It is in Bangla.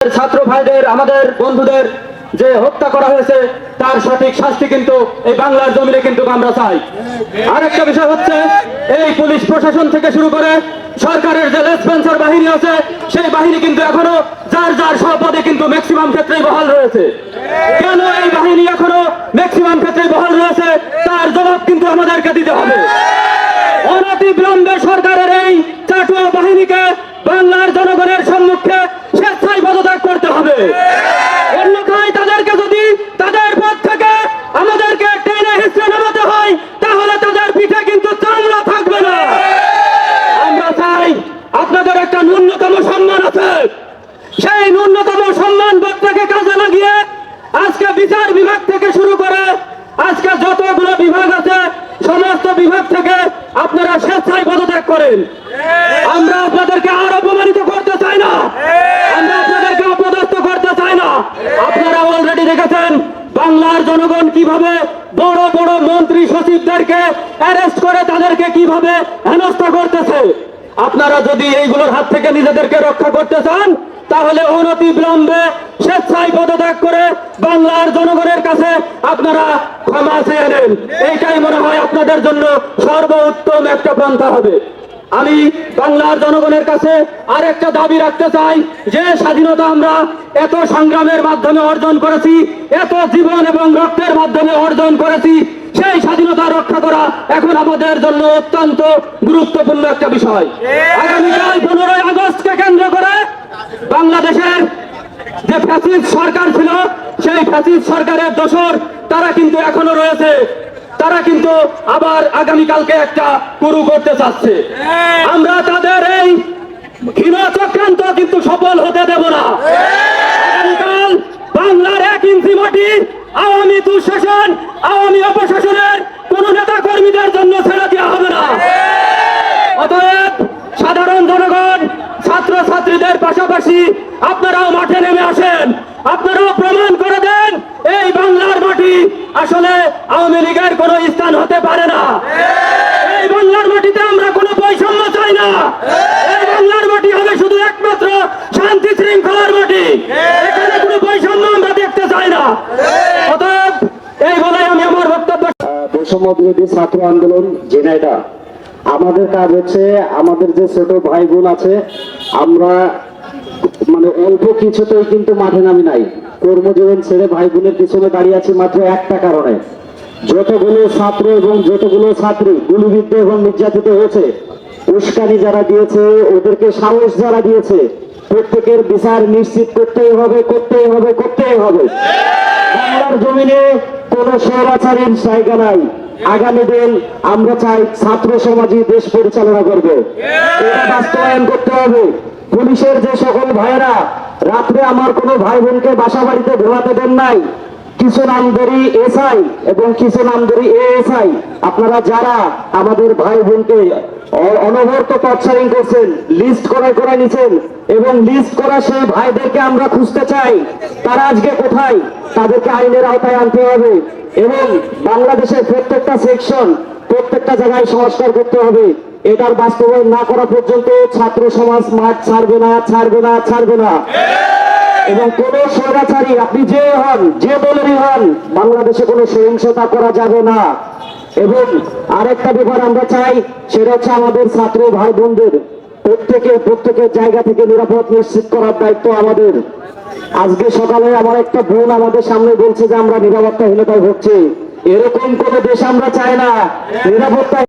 ছাত্র ভাইদের, আমাদের বন্ধুদের যে হত্যা করা হয়েছে, তার সঠিক শাস্তি কিন্তু এই বাংলার জমিনে কিন্তু আমরা চাই। আরেকটা বিষয় হচ্ছে, এই পুলিশ প্রশাসন থেকে শুরু করে সরকারের যে লেসপেন্সার বাহিনী আছে, সেই বাহিনী কিন্তু এখনও যার যার পদে কিন্তু ম্যাক্সিমাম ক্ষেত্রেই বহাল রয়েছে। কেন এই বাহিনী এখনও ম্যাক্সিমাম ক্ষেত্রে বহাল রয়েছে? তার জবাব কিন্তু আমাদেরকে দিতে হবে। অনতি বিলম্বে সরকারের এই চাটুয়া বাহিনীকে বাংলার জনগণের সম্মুখে স্বেচ্ছায় পদত্যাগ করতে হবে অন্যথায় তাদেরকে যদি তাদের পদ থেকে আমাদেরকে টেনে হিসেবে নামাতে হয়, তাহলে তাদের পিঠে কিন্তু চামড়া থাকবে না। আমরা চাই আপনাদের একটা ন্যূনতম সম্মান আছে। সেই ন্যূনতম সম্মান বোধটাকে কাজে লাগিয়ে আজকে বিচার বিভাগ থেকে শুরু করে আজকে যতগুলো বিভাগ আছে, সমস্ত বিভাগ থেকে আপনারা স্বেচ্ছায় পদত্যাগ করেন। আমরা আপনাদেরকে আর অপমানিত করতে চাই না আমরা আপনাদেরকে অপদস্থ করতে চাই না আপনারা অলরেডি দেখেছেন বাংলার জনগণ কীভাবে বড় বড় মন্ত্রী সচিবদেরকে অ্যারেস্ট করে, তাদেরকে কীভাবে হেনস্থা করতেছে? আপনারা যদি এইগুলোর হাত থেকে নিজেদেরকে রক্ষা করতে চান, তাহলে অনতি বিলম্বে স্বেচ্ছায় পদত্যাগ করে বাংলার জনগণের কাছে আপনারা ক্ষমা চেয়ে নেন। এইটাই মনে হয় আপনাদের জন্য সর্বোত্তম একটা পন্থা হবে। আমি বাংলার জনগণের কাছে আরেকটা দাবি রাখতে চাই যে স্বাধীনতা আমরা এত সংগ্রামের মাধ্যমে অর্জন করেছি এত জীবন এবং রক্তের মাধ্যমে অর্জন করেছি সেই স্বাধীনতা রক্ষা করা এখন আমাদের জন্য অত্যন্ত গুরুত্বপূর্ণ একটা বিষয়। আগামীকাল পনেরোই আগস্টকে কেন্দ্র করে বাংলাদেশের যে ফ্যাসিস্ট সরকার ছিল সেই ফ্যাসিস্ট সরকারের দোষর তারা কিন্তু এখনও রয়েছে। তারা কিন্তু আবার আগামীকালকে একটা কুরু করতে চাচ্ছে। আমরা তাদের এই ঘৃণ চক্রান্ত কিন্তু সফল হতে দেব না। আগামীকাল বাংলার এক ইঞ্চি মাটি আওয়ামী দুঃশাসন আওয়ামী অপশাসনের কোন নেতা কর্মীদের জন্য ছেড়ে দেওয়া হবে না। অতএব সাধারণ জনগণ ছাত্র ছাত্রীদের পাশাপাশি আপনারাও মাঠে নেমে আসেন। আপনারাও প্রমাণ করে দেন এই বাংলার মাটি আসলে আওয়ামী লীগের কোনো স্থান হতে পারে না। এই বাংলার মাটিতে আমরা কোনো বৈষম্য চাই না। এই বাংলার মাটি হবে শুধু একমাত্র শান্তি শৃঙ্খলার মাটি। এখানে কোনো বৈষম্য আমরা দেখতে চাই না। অতএব এই বলে আমি আমার বক্তব্য বৈষম্য বিরোধী ছাত্র আন্দোলন জেনাইডা আমাদের কাজ হচ্ছে, আমাদের যে ছোট ভাই বোন আছে, আমরা মানে অল্প কিছুতেই কিন্তু মাঠে নামি নাই। কর্মজীবন ছেড়ে ভাই বোনের পিছনে দাঁড়িয়ে আছি মাত্র একটা কারণে। যতগুলো ছাত্র এবং যতগুলো ছাত্রী, গুলিবিদ্ধ এবং নির্যাতিত হয়েছে, উস্কানি যারা দিয়েছে, ওদেরকে সাহস যারা দিয়েছে, প্রত্যেকের বিচার নিশ্চিত করতেই হবে করতেই হবে করতেই হবে। বাংলার জমিনে কোন স্বৈরাচারীর জায়গা নাই। আগামী দিন আমরা চাই ছাত্র সমাজই দেশ পরিচালনা করবে। এটা বাস্তবায়ন করতে হবে। পুলিশের যে সকল ভাইয়েরা রাত্রে আমার কোনো ভাই বোনকে বাসা বাড়িতে ঘোরাতে দেন নাই। কিছু নামধারী এসআই এবং কিছু নামধারী এএসআই। আপনারা যারা আমাদের ভাই বোনকে অনবরত টর্চারিং করছেন লিস্ট করায় করে নিছেন এবং লিস্ট করা সেই ভাইদেরকে আমরা খুঁজতে চাই, তারা আজকে কোথায়? তাদেরকে আইনের আওতায় আনতে হবে এবং বাংলাদেশের প্রত্যেকটা সেকশন প্রত্যেকটা জায়গায় সংস্কার করতে হবে। এটার বাস্তবায়ন না করা পর্যন্ত ছাত্র সমাজ মাঠ ছাড়বে না ছাড়বে না ছাড়বে না। এবং কোন স্বৈরাচারী, আপনি যে হন, যে দলেরই হন, বাংলাদেশে কোনো সহিংসতা করা যাবে না। এবং আরেকটা ব্যাপার আমরা চাই, সেটা হচ্ছে আমাদের ছাত্র ভাই বোনদের প্রত্যেকে প্রত্যেকের জায়গা থেকে নিরাপদ নিশ্চিত করার দায়িত্ব আমাদের। আজকে সকালে আমার একটা বোন আমাদের সামনে বলছে যে আমরা নিরাপত্তাহীনতায় হচ্ছে এরকম কোন দেশ আমরা চাই না। নিরাপত্তা